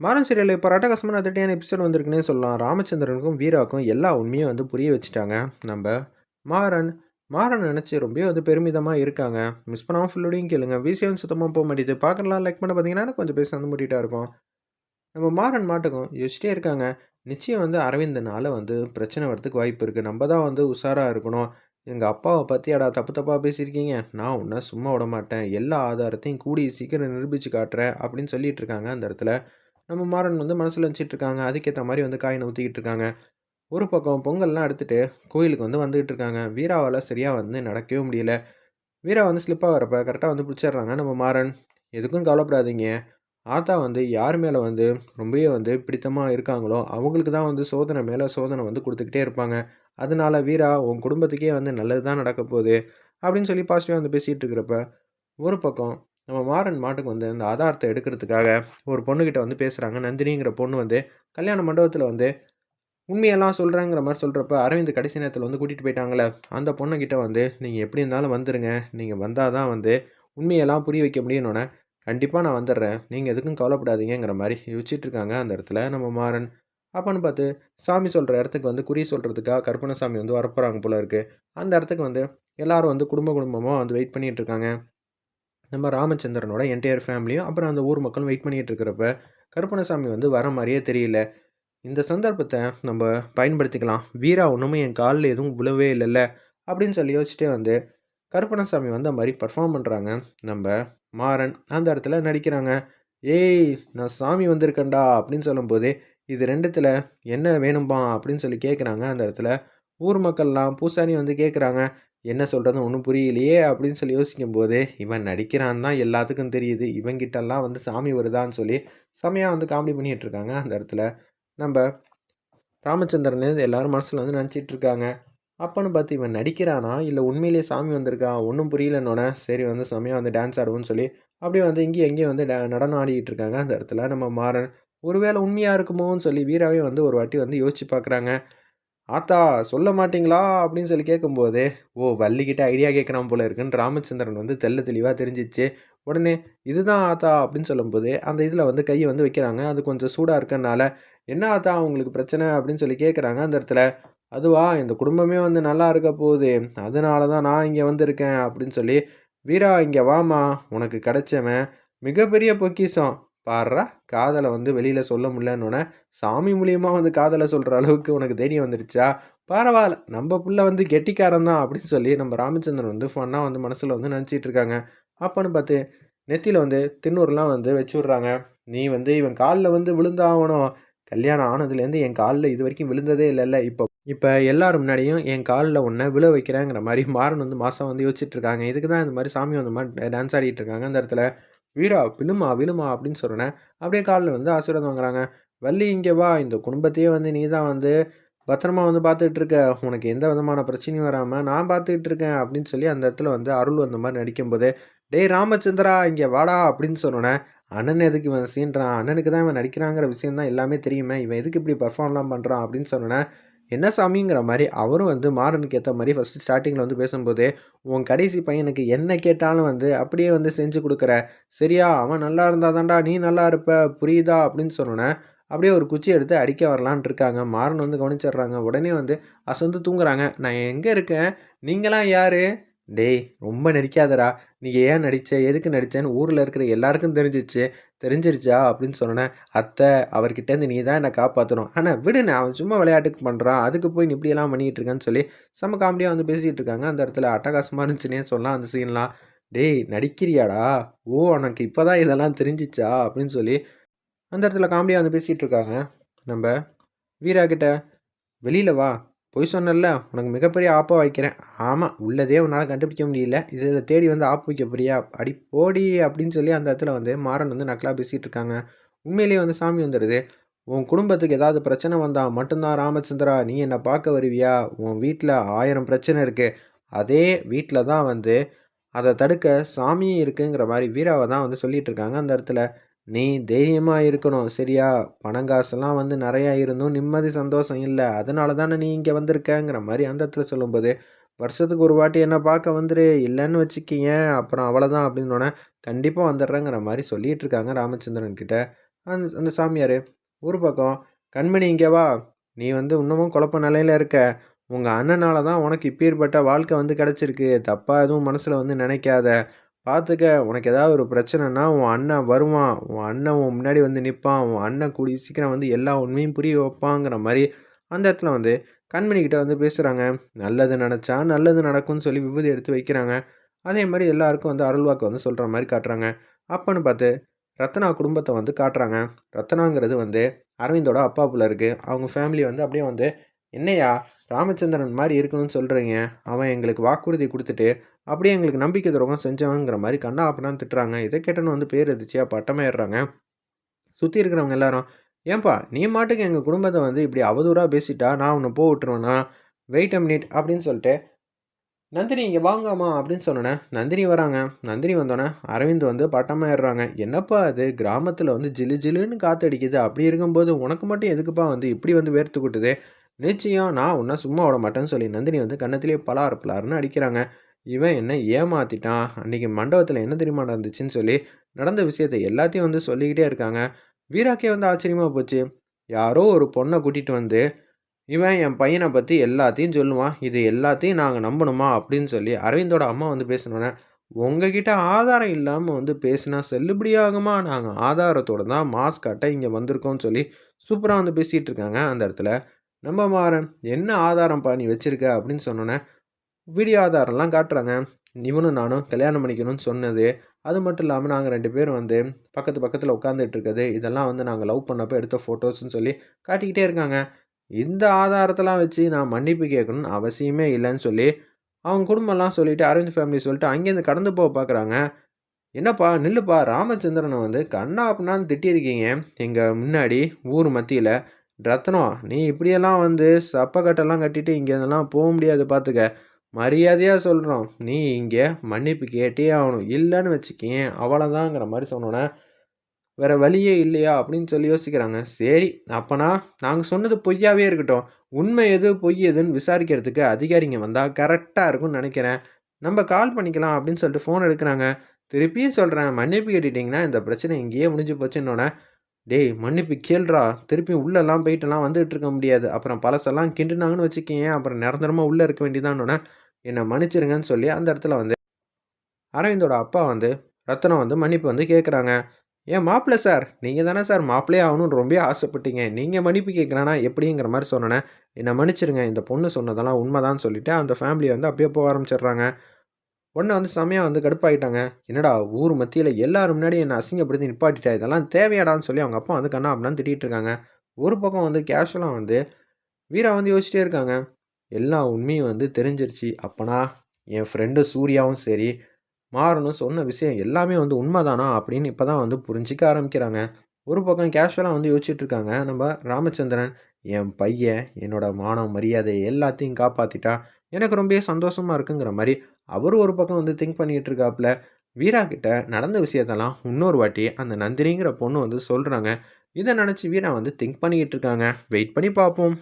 மாறன் சீரியலில் இப்போ ரட்டகசமான அதிரடியான எபிசோட் வந்திருக்குன்னே சொல்லலாம். ராமச்சந்திரனுக்கும் வீராக்கும் எல்லா உண்மையும் வந்து புரிய வச்சுட்டாங்க. நம்ம மாறன் மாறன் நினச்சி ரொம்ப வந்து பெருமிதமாக இருக்காங்க. மிஸ் பண்ணாமல் ஃபுல்லோடையும் கேளுங்க. விசியம் சுத்தமாக போக மாட்டேது பார்க்கலாம் லைக் பண்ண பார்த்தீங்கன்னா கொஞ்சம் பேச வந்து முடிட்டா இருக்கும். நம்ம மாறன் மாட்டுக்கும் யோசிச்சிட்டே இருக்காங்க. நிச்சயம் வந்து அரவிந்தனால் வந்து பிரச்சனை வரதுக்கு வாய்ப்பு இருக்குது நம்ம தான் வந்து உஷாராக இருக்கணும். எங்கள் அப்பாவை பற்றியாடா தப்பு தப்பாக பேசியிருக்கீங்க? நான் உன்னை சும்மா விட மாட்டேன். எல்லா ஆதாரத்தையும் கூடி சீக்கிரம் நிரூபித்து காட்டுறேன் அப்படின்னு சொல்லிட்டு இருக்காங்க அந்த இடத்துல. நம்ம மாறன் வந்து மனசில் வச்சுட்டு இருக்காங்க அதுக்கேற்ற மாதிரி வந்து காயினை ஊற்றிக்கிட்டு இருக்காங்க ஒரு பக்கம் பொங்கல்லாம் எடுத்துகிட்டு கோயிலுக்கு வந்து வந்துகிட்டு இருக்காங்க வீராவால் சரியாக வந்து நடக்கவே முடியல. வீரா வந்து ஸ்லிப்பாக வரப்போ கரெக்டாக வந்து பிடிச்சிடுறாங்க நம்ம மாறன். எதுக்கும் கவலைப்படாதீங்க. ஆத்தா வந்து யார் மேலே வந்து ரொம்பவே வந்து பிடித்தமாக இருக்காங்களோ அவங்களுக்கு தான் வந்து சோதனை மேலே சோதனை வந்து கொடுத்துக்கிட்டே இருப்பாங்க. அதனால வீரா உன் குடும்பத்துக்கே வந்து நல்லது தான் நடக்க போகுது அப்படின்னு சொல்லி பாசிட்டிவாக வந்து பேசிகிட்டு இருக்கிறப்ப ஒரு பக்கம் நம்ம மாறன் மாட்டுக்கு வந்து இந்த ஆதாரத்தை எடுக்கிறதுக்காக ஒரு பொண்ணுக்கிட்ட வந்து பேசுகிறாங்க நந்தினிங்கிற பொண்ணு வந்து கல்யாண மண்டபத்தில் வந்து உண்மையெல்லாம் சொல்கிறேங்கிற மாதிரி சொல்கிறப்ப அரவிந்த் கடைசி நேரத்தில் வந்து கூட்டிகிட்டு போயிட்டாங்களே அந்த பொண்ணுக்கிட்ட வந்து நீங்கள் எப்படி இருந்தாலும் வந்துடுங்க நீங்கள் வந்தால் தான் வந்து உண்மையெல்லாம் புரிய வைக்க முடியணுன்னே கண்டிப்பாக நான் வந்துடுறேன். நீங்கள் எதுக்கும் கவலைப்படாதீங்கிற மாதிரி யோசிச்சுட்டு இருக்காங்க அந்த இடத்துல நம்ம மாறன். அப்போன்னு பார்த்து சாமி சொல்கிற இடத்துக்கு வந்து குறி சொல்கிறதுக்காக கற்பனை சாமி வந்து வரப்போகிறாங்க போல இருக்குது அந்த இடத்துக்கு வந்து எல்லோரும் வந்து குடும்ப குடும்பமாக வந்து வெயிட் பண்ணிகிட்டு இருக்காங்க. நம்ம ராமச்சந்திரனோட என்டையர் ஃபேமிலியும் அப்புறம் அந்த ஊர் மக்களும் வெயிட் பண்ணிகிட்டு இருக்கிறப்ப கருப்பணசாமி வந்து வர மாதிரியே தெரியல. இந்த சந்தர்ப்பத்தை நம்ம பயன்படுத்திக்கலாம். வீரா ஒன்றுமே என் காலில் எதுவும் விழவே இல்லைல்ல அப்படின்னு சொல்லி யோசிச்சுட்டே வந்து கருப்பணசாமி வந்த மாதிரி பர்ஃபார்ம் பண்ணுறாங்க நம்ம மாறன் அந்த இடத்துல நடிக்கிறாங்க. ஏய் நான் சாமி வந்திருக்கேன்டா அப்படின்னு சொல்லும்போது இது ரெண்டுத்தில் என்ன வேணும்பா அப்படின்னு சொல்லி கேட்குறாங்க அந்த இடத்துல ஊர் மக்கள்லாம் பூசாரி வந்து கேட்குறாங்க என்ன சொல்கிறது ஒன்றும் புரியலையே அப்படின்னு சொல்லி யோசிக்கும் போது இவன் நடிக்கிறான் தான் எல்லாத்துக்கும் தெரியுது. இவங்கிட்டெல்லாம் வந்து சாமி வருதான்னு சொல்லி செமையாக வந்து காமெடி பண்ணிகிட்டு இருக்காங்க. அந்த இடத்துல நம்ம ராமச்சந்திரன் எல்லாரும் மனசில் வந்து நினச்சிட்டு இருக்காங்க. அப்போன்னு பார்த்து இவன் நடிக்கிறானா? இல்லை உண்மையிலேயே சாமி வந்திருக்கா? ஒன்றும் புரியலன்னொன்னே சரி வந்து செமையாக வந்து டான்ஸ் ஆடுவோம்னு சொல்லி அப்படியே வந்து இங்கேயும் எங்கேயும் வந்து நடனம் ஆடிக்கிட்டு இருக்காங்க. அந்த இடத்துல நம்ம மாறன். ஒருவேளை உண்மையாக இருக்குமோன்னு சொல்லி வீராவே வந்து ஒரு வாட்டி வந்து யோசிச்சு பார்க்குறாங்க. ஆத்தா சொல்ல மாட்டிங்களா? அப்படின்னு சொல்லி கேட்கும்போது ஓ வள்ளிக்கிட்ட ஐடியா கேட்குறான் போல இருக்குன்னு ராமச்சந்திரன் வந்து தெல்ல தெளிவாக தெரிஞ்சிச்சு. உடனே இதுதான் ஆத்தா அப்படின்னு சொல்லும்போது அந்த இதில் வந்து கையை வந்து வைக்கிறாங்க. அது கொஞ்சம் சூடாக இருக்கனால என்ன ஆத்தா அவங்களுக்கு பிரச்சனை? அப்படின்னு சொல்லி கேட்குறாங்க அந்த இடத்துல. அதுவா இந்த குடும்பமே வந்து நல்லா இருக்க போகுது. அதனால தான் நான் இங்கே வந்திருக்கேன் அப்படின்னு சொல்லி வீரா இங்கே வாமா உனக்கு கிடைச்சவன் மிகப்பெரிய பொக்கிஷம். பாடுறா காதலை வந்து வெளியில் சொல்ல முடியலன்னொன்னே சாமி மூலியமாக வந்து காதலை சொல்கிற அளவுக்கு உனக்கு தைரியம் வந்துருச்சா? பரவாயில்ல. நம்ம புள்ள வந்து கெட்டிக்காரன் தான் அப்படின்னு சொல்லி நம்ம ராமச்சந்திரன் வந்து ஃபன்னாக வந்து மனசில் வந்து நினச்சிட்டு இருக்காங்க. அப்போன்னு பார்த்து நெத்தியில் வந்து தின்னூர்லாம் வந்து வச்சு விட்றாங்க. நீ வந்து இவன் காலில் வந்து விழுந்தாகணும் கல்யாணம் ஆனதுலேருந்து என் காலில் இது வரைக்கும் விழுந்ததே இல்லைல்ல. இப்போ இப்போ எல்லாரும் முன்னாடியும் என் காலில் ஒன்றை விழ வைக்கிறேங்கிற மாதிரி மாறன் வந்து மாதம் வந்து யோசிச்சுட்டு இருக்காங்க. இதுக்கு தான் இந்த மாதிரி சாமி வந்த மாதிரி டான்ஸ் ஆடிட்டு இருக்காங்க அந்த இடத்துல. வீரா விழுமா விழுமா அப்படின்னு சொல்கிறேன் அப்படியே காலில் வந்து ஆசீர்வாதம் வாங்குறாங்க. வள்ளி இங்கே வா இந்த குடும்பத்தையே வந்து நீ தான் வந்து பத்திரமா வந்து பார்த்துக்கிட்டு இருக்க. உனக்கு எந்த விதமான பிரச்சனையும் வராமல் நான் பார்த்துக்கிட்டு இருக்கேன் அப்படின்னு சொல்லி அந்த இடத்துல வந்து அருள் வந்த மாதிரி நடிக்கும்போது டேய் ராமச்சந்திரா இங்கே வாடா அப்படின்னு சொன்னோன்னே அண்ணன் எதுக்கு இவன் சீன்றான்? அண்ணனுக்கு தான் இவன் நடிக்கிறாங்கிற விஷயம் தான் எல்லாமே தெரியுமே. இவன் எதுக்கு இப்படி பர்ஃபார்ம்லாம் பண்ணுறான் அப்படின்னு சொன்னோன்னே என்ன சாமிங்கிற மாதிரி அவரும் வந்து மாறனுக்கு ஏற்ற மாதிரி ஃபஸ்ட்டு ஸ்டார்டிங்கில் வந்து பேசும்போது உன் கடைசி பையனுக்கு என்ன கேட்டாலும் வந்து அப்படியே வந்து செஞ்சு கொடுக்குற. சரியா? அவன் நல்லா இருந்தால் தான்டா நீ நல்லா இருப்ப. புரியுதா? அப்படின்னு சொன்னோன்னே அப்படியே ஒரு குச்சி எடுத்து அடிக்க வரலான் இருக்காங்க. மாறன் வந்து கவனிச்சிடுறாங்க. உடனே வந்து அசந்து தூங்குறாங்க. நான் எங்கே இருக்கேன்? நீங்களாம் யார்? டேய் ரொம்ப நடிக்காதடா. நீ ஏன் நடித்த எதுக்கு நடித்தேன்னு ஊரில் இருக்கிற எல்லாருக்கும் தெரிஞ்சிச்சு. தெரிஞ்சிருச்சா அப்படின்னு சொன்னேன் அத்தை அவர்கிட்டேருந்து நீ தான் என்னை காப்பாற்றணும் ஆனால் விடுண்ணே அவன் சும்மா விளையாட்டுக்கு பண்ணுறான் அதுக்கு போய் நீ இப்படியெல்லாம் பண்ணிகிட்டு இருக்கேன்னு சொல்லி செம்ம காமெடியாக வந்து பேசிகிட்டு இருக்காங்க. அந்த இடத்துல அட்டகாசமாக இருந்துச்சுன்னே சொல்லலாம் அந்த சீன்லாம் டேய் நடிக்கிறியாடா? ஓ உனக்கு இப்போ தான் இதெல்லாம் தெரிஞ்சிச்சா? அப்படின்னு சொல்லி அந்த இடத்துல காமெடியாக வந்து பேசிகிட்டு இருக்காங்க. நம்ம வீரா கிட்ட வெளியில் வா. பொய் சொன்னல உனக்கு மிகப்பெரிய ஆப்பாக வைக்கிறேன். ஆமாம் உள்ளதே உன்னால் கண்டுபிடிக்க முடியல. இதை தேடி வந்து ஆப்பு வைக்க போறியா? அடி போடி அப்படின்னு சொல்லி அந்த இடத்துல வந்து மாறன் வந்து நக்கலாக பேசிகிட்டு இருக்காங்க. உண்மையிலேயே வந்து சாமி வந்துடுது. உன் குடும்பத்துக்கு ஏதாவது பிரச்சனை வந்தால் மட்டும்தான் ராமச்சந்திரா நீ என்னை பார்க்க வருவியா? உன் வீட்டில் ஆயிரம் பிரச்சனை இருக்குது அதே வீட்டில் தான் வந்து அதை தடுக்க சாமியும் இருக்குங்கிற மாதிரி வீராவை தான் வந்து சொல்லிகிட்டு இருக்காங்க அந்த இடத்துல. நீ தைரியமாக இருக்கணும். சரியா? பணங்காசெல்லாம் வந்து நிறையா இருந்தும் நிம்மதி சந்தோஷம் இல்லை. அதனால தானே நீ இங்கே வந்திருக்கங்கிற மாதிரி அந்த இடத்துல சொல்லும்போது வருஷத்துக்கு ஒரு வாட்டி என்ன பார்க்க வந்துரு. இல்லைன்னு வச்சுக்கிங்க. அப்புறம் அவ்வளோதான் அப்படின்னோடனே கண்டிப்பாக வந்துடுறேங்கிற மாதிரி சொல்லிகிட்டு இருக்காங்க ராமச்சந்திரன் கிட்ட. அந்த அந்த சாமியார் ஒரு பக்கம் கண்மணி இங்கே வா. நீ வந்து இன்னமும் குழப்ப நிலையில் இருக்க. உங்கள் அண்ணனால தான் உனக்கு இப்பேற்பட்ட வாழ்க்கை வந்து கிடச்சிருக்கு. தப்பாக எதுவும் மனசில் வந்து நினைக்காத. பார்த்துக்க உனக்கு ஏதாவது ஒரு பிரச்சனைனா உன் அண்ணன் வருவான். உன் அண்ணன் உன் முன்னாடி வந்து நிற்பான் உன் அண்ணன் கூடி சீக்கிரம் வந்து எல்லா உண்மையும் புரிய வைப்பாங்கிற மாதிரி அந்த இடத்துல வந்து கண்மணிக்கிட்ட வந்து பேசுகிறாங்க நல்லது நினச்சா நல்லது நடக்கும்னு சொல்லி விபூதி எடுத்து வைக்கிறாங்க. அதே மாதிரி எல்லாருக்கும் வந்து அருள்வாக்கு வந்து சொல்கிற மாதிரி காட்டுறாங்க. அப்போன்னு பார்த்து ரத்னா குடும்பத்தை வந்து காட்டுறாங்க. ரத்னாங்கிறது வந்து அரவிந்தோட அப்பா பிள்ளை இருக்குது அவங்க ஃபேமிலி வந்து அப்படியே வந்து என்னையா ராமச்சந்திரன் மாதிரி இருக்கணும்னு சொல்கிறீங்க அவன் எங்களுக்கு வாக்குறுதி கொடுத்துட்டு அப்படியே எங்களுக்கு நம்பிக்கை துரோகம் செஞ்சவங்கிற மாதிரி கண்ணா அப்படின்னா திட்டுறாங்க. இதை கேட்டேன்னு வந்து பேர் எதிர்ச்சியாக பட்டமாயிடுறாங்க சுற்றி இருக்கிறவங்க எல்லாரும் ஏன்பா நீ மாட்டுக்கு எங்கள் குடும்பத்தை வந்து இப்படி அவதூறாக பேசிட்டா நான் உன்னை போ விட்டுருவேண்ணா வெயிட் அ மினிட் அப்படின்னு சொல்லிட்டு நந்தினி இங்கே வாங்கம்மா அப்படின்னு சொன்னேன் நந்தினி வராங்க. நந்தினி வந்தோடனே அரவிந்த் வந்து பட்டமாயிடுறாங்க என்னப்பா அது? கிராமத்தில் வந்து ஜிலு ஜிலுன்னு காற்று அடிக்குது அப்படி இருக்கும்போது உனக்கு மட்டும் எதுக்குப்பா வந்து இப்படி வந்து வேர்த்து கொட்டுது? நிச்சயம் நான் உன்னை சும்மா விட மாட்டேன்னு சொல்லி நந்தினி வந்து கன்னத்திலேயே பலாறு பலாருன்னு அடிக்கிறாங்க. இவன் என்ன ஏமாத்திட்டான். அன்றைக்கி மண்டபத்தில் என்ன தெரியுமா நடந்துச்சுன்னு சொல்லி நடந்த விஷயத்தை எல்லாத்தையும் வந்து சொல்லிக்கிட்டே இருக்காங்க. வீராக்கே வந்து ஆச்சரியமாக போச்சு. யாரோ ஒரு பொண்ணை கூட்டிகிட்டு வந்து இவன் என் பையனை பற்றி எல்லாத்தையும் சொல்லுவான். இது எல்லாத்தையும் நாங்கள் நம்பணுமா? அப்படின்னு சொல்லி அரவிந்தோட அம்மா வந்து பேசினோன்னே உங்ககிட்ட ஆதாரம் இல்லாமல் வந்து பேசினா செல்லுபடியாகுமா? நாங்கள் ஆதாரத்தோடு தான் மாஸ்க் இங்கே வந்திருக்கோம்னு சொல்லி சூப்பராக வந்து பேசிகிட்டு இருக்காங்க அந்த இடத்துல. நம்ம மாறன் என்ன ஆதாரம்ப்பா நீ வச்சுருக்க? அப்படின்னு சொன்னோன்னே வீடியோ ஆதாரம்லாம் காட்டுறாங்க. இவனும் நானும் கல்யாணம் பண்ணிக்கணும்னு சொன்னது. அது மட்டும் இல்லாமல் நாங்கள் ரெண்டு பேரும் வந்து பக்கத்து பக்கத்தில் உட்காந்துட்டு இருக்குது இதெல்லாம் வந்து நாங்கள் லவ் பண்ணப்போ எடுத்த ஃபோட்டோஸ்ன்னு சொல்லி காட்டிக்கிட்டே இருக்காங்க. இந்த ஆதாரத்தெல்லாம் வச்சு நான் மன்னிப்பு கேட்கணும்னு அவசியமே இல்லைன்னு சொல்லி அவங்க குடும்பம்லாம் சொல்லிவிட்டு அரவிந்த் ஃபேமிலி சொல்லிட்டு அங்கேருந்து கடந்து போக பார்க்குறாங்க. என்னப்பா நில்லுப்பா. ராமச்சந்திரனை வந்து கண்ணா அப்படின்னான்னு திட்டியிருக்கீங்க. எங்கள் முன்னாடி ஊர் மத்தியில் ரத்னம் நீ இப்படியெல்லாம் வந்து சப்பக்கட்டெல்லாம் கட்டிட்டு இங்கே போக முடியாது பார்த்துக்க மரியாதையாக சொல்கிறோம் நீ இங்கே மன்னிப்பு கேட்டே ஆகணும். இல்லைன்னு வச்சுக்கேன் அவ்வளோதாங்கிற மாதிரி சொன்னோன்னே வேறு வழியே இல்லையா அப்படின்னு சொல்லி யோசிக்கிறாங்க. சரி அப்போனா நாங்கள் சொன்னது பொய்யாவே இருக்கட்டும். உண்மை எது பொய் எதுன்னு விசாரிக்கிறதுக்கு அதிகாரிங்க வந்தால் கரெக்டாக இருக்கும்னு நினைக்கிறேன். நம்ம கால் பண்ணிக்கலாம் அப்படின்னு சொல்லிட்டு ஃபோன் எடுக்கிறாங்க. திருப்பியும் சொல்கிறேன் மன்னிப்பு கேட்டுட்டிங்கன்னா இந்த பிரச்சனை இங்கேயே முடிஞ்சு போச்சுன்னொன்னே டேய் மன்னிப்பு கேள்றா திருப்பி உள்ளெல்லாம் போயிட்டுலாம் வந்துகிட்டு இருக்க முடியாது. அப்புறம் பழசெல்லாம் கிண்டுனாங்கன்னு வச்சுக்கேன் அப்புறம் நிரந்தரமாக உள்ளே இருக்க வேண்டியதானோன்னே என்னை மன்னிச்சிருங்கன்னு சொல்லி அந்த இடத்துல வந்து அரவிந்தோட அப்பா வந்து ரத்தனம் வந்து மன்னிப்பு வந்து கேட்குறாங்க ஏன் மாப்பிள்ளை சார்? நீங்கள் தானே சார் மாப்பிள்ளையே ஆகணும்னு ரொம்ப ஆசைப்பட்டீங்க. நீங்கள் மன்னிப்பு கேட்குறானா எப்படிங்கிற மாதிரி சொன்னேன் என்னை மன்னிச்சிருங்க. இந்த பொண்ணு சொன்னதெல்லாம் உண்மைதான் சொல்லிவிட்டு அந்த ஃபேமிலியை வந்து அப்படியே போக ஆரம்பிச்சிடுறாங்க. பொண்ணை வந்து செம்மையாக வந்து கடுப்பாகிட்டாங்க என்னடா ஊர் மத்தியில் எல்லாரும் முன்னாடி என்னை அசிங்கப்படுத்தி நிப்பாட்டிட்டா? இதெல்லாம் தேவையாடான்னு சொல்லி அவங்க அப்பா வந்து கண்ணா அப்படின்னு திட்டிகிட்டு இருக்காங்க. ஒரு பக்கம் வந்து கேஷுவலாக வந்து வீரா வந்து யோசிச்சிட்டே இருக்காங்க. எல்லா உண்மையும் வந்து தெரிஞ்சிருச்சு. அப்போனா என் ஃப்ரெண்டு சூர்யாவும் சரி மாறணும் சொன்ன விஷயம் எல்லாமே வந்து உண்மைதானா அப்படின்னு இப்போ தான் வந்து புரிஞ்சிக்க ஆரம்பிக்கிறாங்க. ஒரு பக்கம் கேஷுவலாக வந்து யோசிச்சுட்டு இருக்காங்க. நம்ம ராமச்சந்திரன் என் பையன் என்னோட மானம் மரியாதை எல்லாத்தையும் காப்பாற்றிட்டா எனக்கு ரொம்ப சந்தோஷமாக இருக்குங்கிற மாதிரி அவர் ஒரு பக்கம் வந்து திங்க் பண்ணிகிட்டு இருக்காப்புல வீரா கிட்ட நடந்த விஷயத்தெல்லாம் இன்னொரு வாட்டி அந்த நந்தினிங்கிற பொண்ணு வந்து சொல்கிறாங்க இதை நினச்சி வீரா வந்து திங்க் பண்ணிக்கிட்டு இருக்காங்க. வெயிட் பண்ணி பார்ப்போம்.